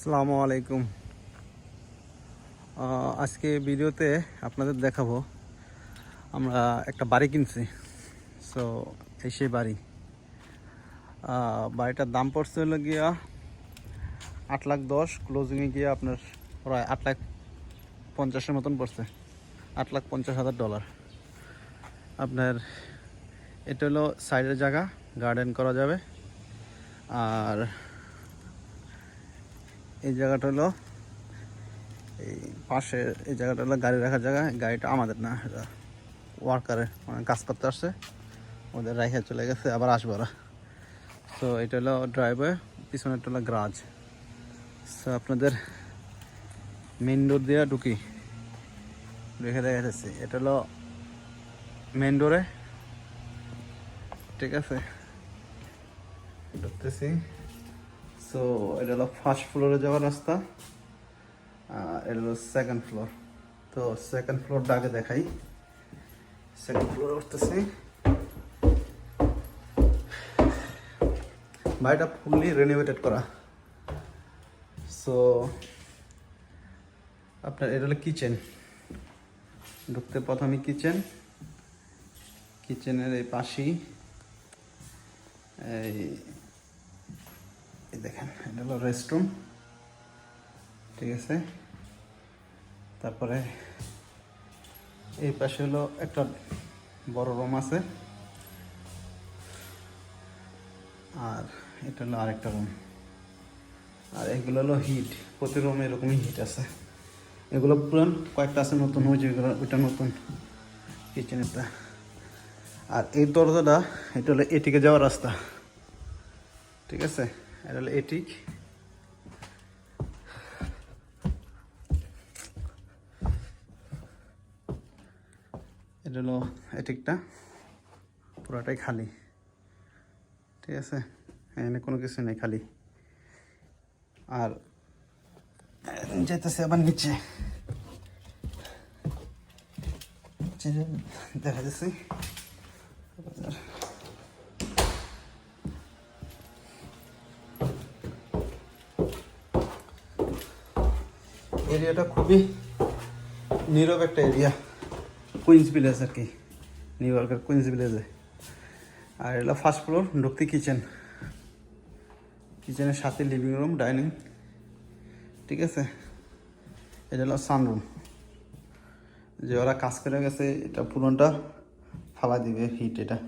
আসসালামু আলাইকুম। আজকে ভিডিওতে আপনাদের দেখাবো, আমরা একটা বাড়ি কিনছি। সো এই সেই বাড়ি। বাড়িটার দাম পড়ছে হলো গিয়া আট লাখ দশ ক্লোজিংয়ে গিয়ে আপনার প্রায় আট লাখ পঞ্চাশের মতন পড়ছে। আট লাখ পঞ্চাশ হাজার ডলার আপনার, এটা হলো সাইডের জায়গা গার্ডেন করা যাবে। আর এই জায়গাটা হলো, এই পাশে এই জায়গাটা হলো গাড়ি রাখার জায়গা, গাড়িটা আমাদের না ওয়ার্কারে মানে কাজ করতে আসছে, ওদের রাইখে চলে গেছে, আবার আসবে ওরা। তো এটা হলো ড্রাইভওয়ে পিছনেরটা হলো গ্রাজ সো আপনাদের মেন ডোর দিয়ে ঢুকি। রেখে দেখা যাচ্ছে, এটা হলো মেন ডোরে ঠিক আছে। ঢুকতেছি। সো এটা হলো ফার্স্ট ফ্লোরে যাওয়ার রাস্তা এটা হলো সেকেন্ড ফ্লোর তো সেকেন্ড ফ্লোরটা আগে দেখাই। সেকেন্ড ফ্লোরে উঠতেছি। বাড়িটা ফুললি রেনোভেটেড করা। সো আপনার এটা হলো কিচেন ঢুকতে প্রথমে কিচেন কিচেনের এই পাশেই এই দেখেন এটা হলো রেস্টরুম ঠিক আছে? তারপরে এই পাশে হলো একটা বড় রুম আছে। আর এটা হলো আরেকটা রুম আর এগুলো হলো হিট প্রতি রুমে এরকমই হিট আছে। এগুলো পুরান, কয়েকটা আছে নতুন হয়েছে এগুলো, ওইটা নতুন কিচেনেরটা আর এই দরজাটা, এটা হলো এটিকে যাওয়ার রাস্তা, ঠিক আছে? এটা হলো এটিক এটা হলো এটিকটা পুরাটাই খালি। ঠিক আছে? এখানে কোনো কিছু নেই খালি। আর যেতেছে আবার নিচে। দেখা যাচ্ছে। এরিয়াটা খুবই নীরব একটা এরিয়া। কুইন্স ভিলেজ আর কি। নিউ ইয়র্কের কুইন্স ভিলেজে আর এটা ফার্স্ট ফ্লোর ঢুকতে কিচেন কিচেনের সাথে লিভিং রুম ডাইনিং ঠিক আছে? এটা হলো সানরুম যে ওরা কাজ করে গেছে, এটা পুরনটা ফালা দিবে হিট এটা।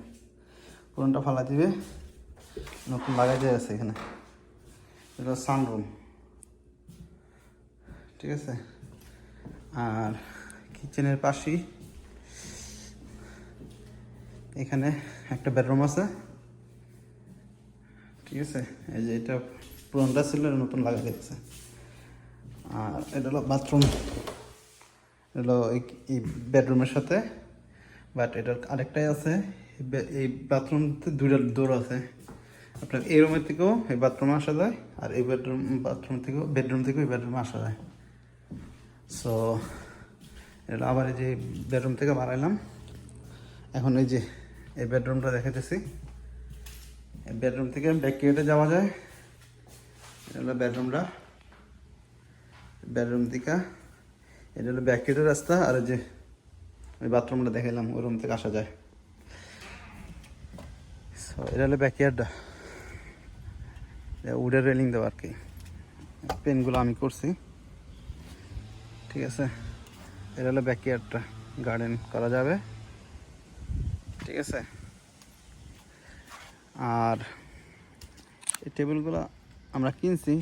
পুরনটা ফালা দিবে, নতুন লাগাই দিয়ে আছে এখানে। এটা সানরুম ঠিক আছে? আর কিচেনের পাশেই এখানে একটা বেডরুম আছে। ঠিক আছে? এই যে এটা পুরনটা ছিল নতুন লাগা দিয়েছে আর এটা হলো বাথরুম এটা হলো এই- বেডরুমের সাথে। বাট এটার আরেকটাই আছে, এই বাথরুমতে দুইটা ডোর আছে। আপনার এই রুমের থেকেও এই বাথরুমে আসা যায়, আর এই বেডরুম বাথরুম থেকেও বেডরুম থেকেও এই বেডরুমে আসা যায়। সো এটা আবার এই যে বেডরুম থেকে বাড়াইলাম এখন এই যে এই বেডরুমটা দেখাতেছি এই বেডরুম থেকে ব্যাকগেটে যাওয়া যায়। এটা হলো বেডরুমটা বেডরুম থেকে এটা হলো ব্যাকগেটের রাস্তা আর যে ওই বাথরুমটা দেখাইলাম, ওই রুম থেকে আসা যায়। সো এটা হলো ব্যাকয়ার্ডটা উডের রেলিং দেওয়া আর কি। পেনগুলো আমি করছি। ঠিক আছে? এটা হলো ব্যাকয়ার্ডটা গার্ডেন করা যাবে। ঠিক আছে? আর এই টেবিলগুলো আমরা কিনছি।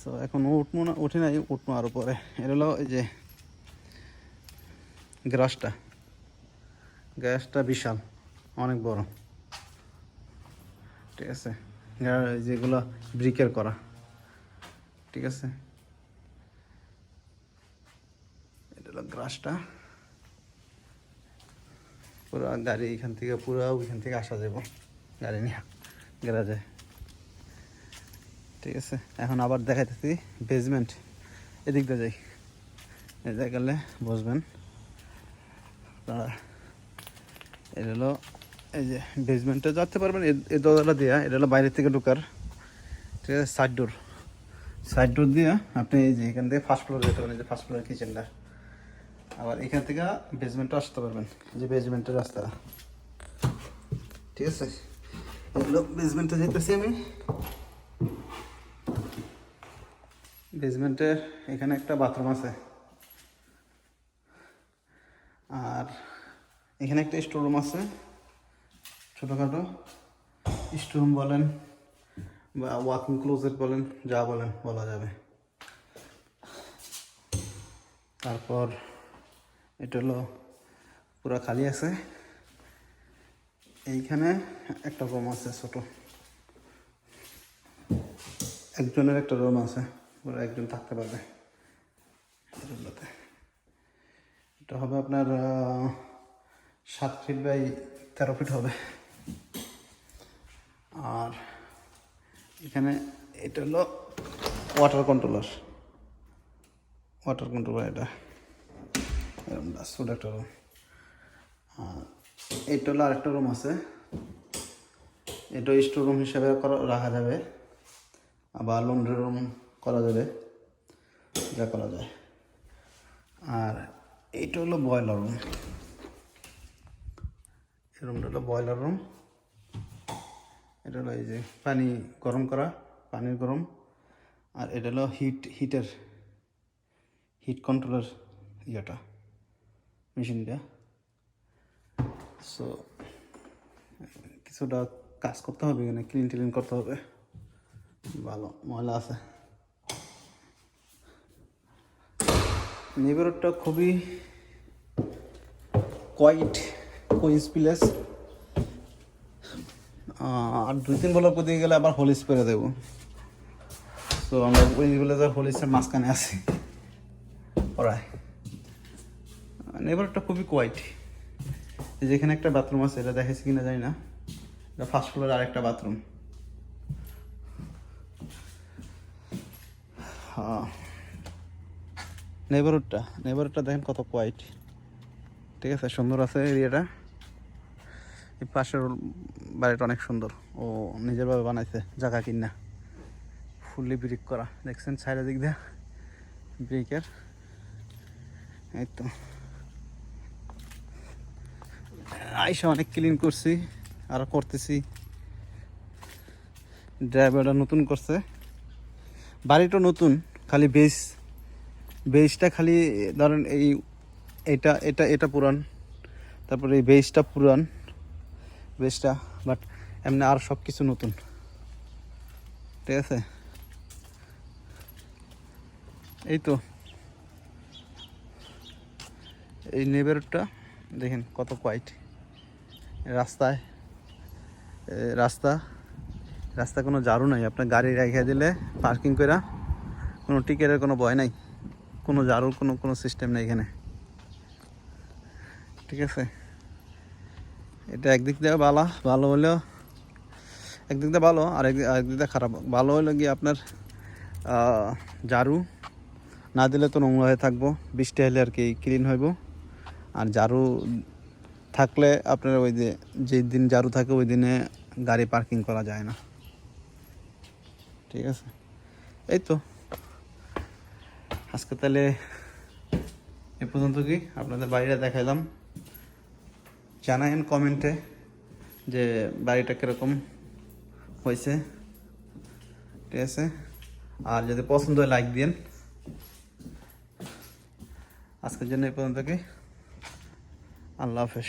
সো এখন উঠবো না উঠে নাই উঠবো আর পরে এটা হলো এই যে গ্রাসটা গ্যাসটা বিশাল, অনেক বড়। ঠিক আছে? যেগুলো ব্রিকের করা। ঠিক আছে? এটা গ্রাসটা। পুরো গাড়ি এখান থেকে, পুরো ওইখান থেকে আসা যাব। গাড়ি নিয়ে গ্যারাজে। ঠিক আছে, এখন আবার দেখাইতেছি বেসমেন্ট এদিক দিয়ে যাই। এদিকে গেলে বসবেন। আপনারা হলো এই যে বেসমেন্টে যেতে পারবেন। এই দরজাটা দেওয়া এটা হলো বাইরে থেকে ঢোকার। ঠিক আছে সাইড ডোর সাইড ডোর দিয়ে আপনি এই যে এখান থেকে ফার্স্ট ফ্লোর যেতে পারেন, এই যে ফার্স্ট ফ্লোরের কিচেনটা আবার এখান থেকে বেসমেন্টও আসতে পারবেন, যে বেসমেন্টের রাস্তা। ঠিক আছে? এগুলো বেসমেন্টে যেতেছি আমি। বেসমেন্টের এখানে একটা বাথরুম আছে। আর এখানে একটা স্টোরুম আছে। ছোটোখাটো স্টোরুম বলেন বা ওয়াকিং ক্লোজেট বলেন, যা বলেন, বলা যাবে। তারপর এটা হলো পুরো খালি আছে। এইখানে একটা রুম আছে ছোট। একজনের একটা রুম আছে পুরো একজন থাকতে পারবে। এটা হবে আপনার সাত ফিট বাই তেরো ফিট হবে। আর এখানে এটা হলো ওয়াটার কন্ট্রোলার ওয়াটার কন্ট্রোলার এটা। এরকম ছোট একটা রুম এটা হলো আরেকটা রুম আছে। এটা স্টোর রুম হিসেবে রাখা যাবে। আবার লন্ড্রি রুম করা যাবে, যা করা যায়। আর এইটা হলো বয়লার রুম এই রুমটা হলো বয়লার রুম এটা হলো এই যে পানি গরম করা, পানির গরম। আর এটা হলো হিট হিটার হিট কন্ট্রোলার ইয়েটা। মেশিনটা। সো কিছুটা কাজ করতে হবে এখানে ক্লিন টিলিন করতে হবে। ভালো, ময়লা আছে। নেবারটা খুবই কোয়াইট কোইন্স প্লেস আর দুই তিন বলার প্রতি গেলে আবার হোলি স্প্রে দেবো। তো আমরা কোইন্স ভিলেজের হোলিসের মাঝখানে আছি। ওরাই নেবারটা খুবই কোয়াইট এই যে এখানে একটা বাথরুম আছে, এটা দেখেছি কিনা জানি না। এটা ফার্স্ট ফ্লোরের আরেকটা বাথরুম হ্যাঁ। নেবারহুডটা নেবারহুডটা দেখেন কত কোয়াইট ঠিক আছে, সুন্দর আছে এরিয়াটা। এই পাশের বাড়িটা অনেক সুন্দর। ও নিজেরভাবে বানাইছে, জায়গা কিনা। ফুললি ব্রিক করা। দেখছেন সাইডের দিক দিয়ে ব্রিকের এই তো। আইসা অনেক ক্লিন করছি, আর করতেছি। ড্রাইভারটা নতুন করছে। বাড়িটা নতুন, খালি বেস বেসটা খালি, ধরেন এই এটা এটা এটা পুরান। তারপরে এই বেসটা পুরান বেসটা বাট এমনি আর সব কিছু নতুন। ঠিক আছে? এই তো। এই নেবারটা দেখেন কত কোয়াইট রাস্তায় রাস্তা। রাস্তা কোনো ঝাড়ু নাই, আপনার গাড়ি রেখে দিলে পার্কিং করে কোনো টিকেটের কোনো ভয় নাই। কোনো ঝাড়ুর কোনো কোনো সিস্টেম নেই এখানে। ঠিক আছে? এটা একদিক দিয়ে ভালো ভালো হলেও একদিক দিয়ে ভালো, আর একদিক দিয়ে খারাপ। ভালো হলে গিয়ে আপনার ঝাড়ু না দিলে তো নোংরা হয়ে থাকব, বৃষ্টি হলে আর কি ক্লিন হইব। আর ঝাড়ু থাকলে আপনার ওই যে, যেই দিন ঝাড়ু থাকে, ওই দিনে গাড়ি পার্কিং করা যায় না। ঠিক আছে? এই তো। আজকে তাহলে এ পর্যন্ত কি? আপনাদের বাড়িটা দেখাইলাম। জানায়েন কমেন্টে যে বাড়িটা কীরকম হয়েছে। ঠিক আছে? আর যদি পছন্দ হয় লাইক দিন আজকের জন্য এই পর্যন্ত কি? আল্লাহ হাফেজ।